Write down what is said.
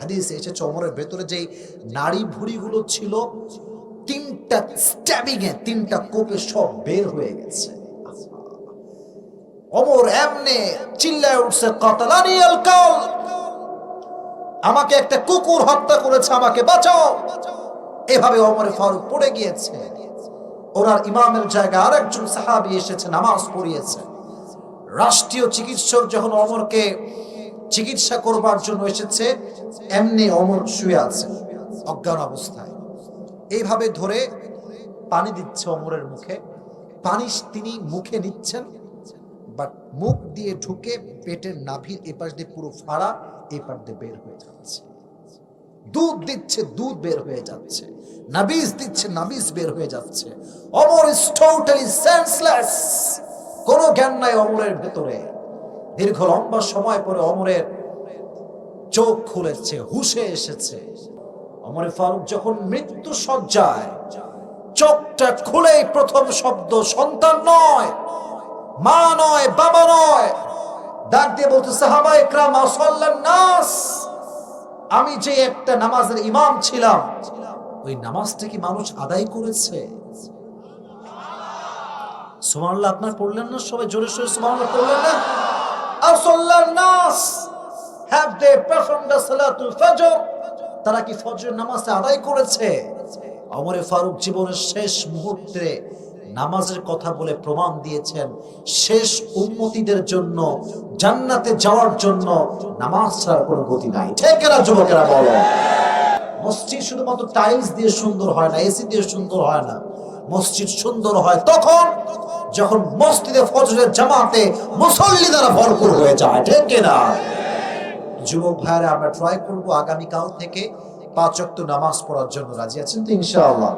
হাদিস এসেছে ওমরের ভেতরে যেই নাড়ি ভুড়িগুলো ছিল, তিনটা স্ট্যাবিং এ তিনটা কোপে সব বের হয়ে গেছে। অমর এমনে চিল্লায় উঠছে, কতলানি আল কাল আমাকে একটা কুকুর হত্যা করেছে, আমাকে বাঁচাও। এভাবে অমরে ফারুক পড়ে গিয়েছে। ওনার ইমামের জায়গায় আরেকজন সাহাবি এসেছে, নামাজ পড়িয়েছে। রাষ্ট্রীয় চিকিৎসক যখন অমরকে চিকিৎসা করবার জন্য এসেছে, এমনি অমর শুয়ে আছে, অজ্ঞান অবস্থায়। এইভাবে ধরে পানি দিচ্ছে অমরের মুখে। পানি তিনি মুখে নিচ্ছেন বাট মুখ দিয়ে ঢুকে পেটের নাভির এপাশ দিয়ে পুরো ফাড়া এপাশ দিয়ে বের হয়ে যাচ্ছে। দুধ দিচ্ছে, দুধ বের হয়ে যাচ্ছে। নাবিজ দিচ্ছে, নাবিজ বের হয়ে যাচ্ছে। অমর ইজ টোটালি সেন্সলেস কোনো জ্ঞান নাই অমরের ভেতরে। দীর্ঘ লম্বা সময় পরে অমরের চোখ খুলেছে, হুশে এসেছে। অমরে ফারুক যখন মৃত্যু সজ্জায় চোখটা খুলেই প্রথম শব্দ, সন্তান নয়, মা নয়, বাবা নয়। ডাক দিয়ে বলতে নাস। আমি যে একটা নামাজের ইমাম ছিলাম, ওই নামাজটা কি মানুষ আদায় করেছে? সুবহানাল্লাহ, আপনার পড়লেন না সবাই জোরে সোরে সুবহানাল্লাহ পড়লেন না? ফজর, তারা কি ফজরের নামাজটা আদায় করেছে? অমরে ফারুক জীবনের শেষ মুহূর্তে নামাজের কথা বলে প্রমাণ দিয়েছেন, শেষ উন্মতিদের জন্য, জান্নাতে যাওয়ার জন্য নামাজ ছাড়ার কোনো গতি নাই। ঠিক না যুবকেরা বলো? মসজিদ শুধুমাত্র টাইলস দিয়ে সুন্দর হয় না এসি দিয়ে সুন্দর হয় না। মসজিদ সুন্দর হয় তখন যখন মসজিদে ফজরের জামাতে মুসল্লি দ্বারা ভরপুর হয়ে যায়, ঠিক কিনা? যুবক ভাইরা আমরা ট্রাই করব আগামীকাল থেকে পাঁচ নামাজ পড়ার জন্য রাজি আছেন তো ইনশাআল্লাহ?